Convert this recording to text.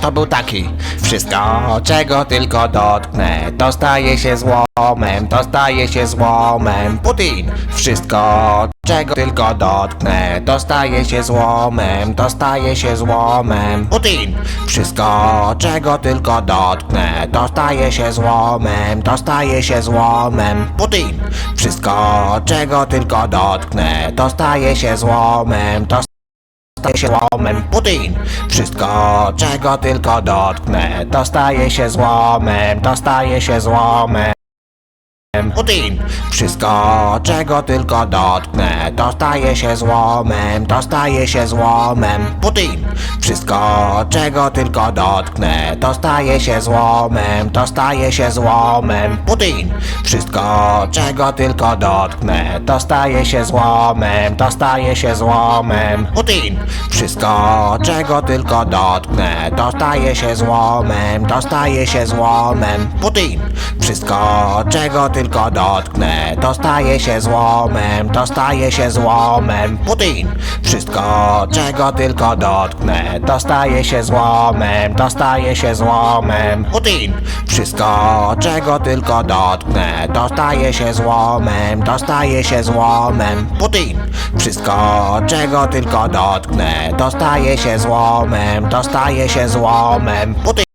to był taki. Wszystko, czego tylko dotknę, to staje się złomem, to staje się złomem. Putin, wszystko, czego tylko dotknę, to staje się złomem, to staje się złomem. Putin, wszystko, czego tylko dotknę, to staje się złomem, to staje się złomem. Putin, wszystko, czego tylko dotknę, to staje się złomem, to staje się złomem Putin. Wszystko czego tylko dotknę To staje się złomem To staje się złomem Putin. Wszystko czego tylko dotknę To staje się złomem To staje się złomem. Putin. Wszystko czego tylko dotknę To staje się złomem To staje się złomem. Putin. Wszystko czego tylko dotknę To staje się złomem To staje się złomem. Putin. Wszystko czego tylko dotknę To staje się złomem To staje się złomem. Putin. Wszystko czego tylko dotknę. To staje się złomem To staje się złomem. Putin Wszystko czego tylko dotknę. To staje się złomem To staje się złomem. Putin Wszystko czego tylko dotknę. To staje się złomem To staje się złomem. Putin Wszystko czego tylko dotknę. To staje się złomem To staje się złomem. Putin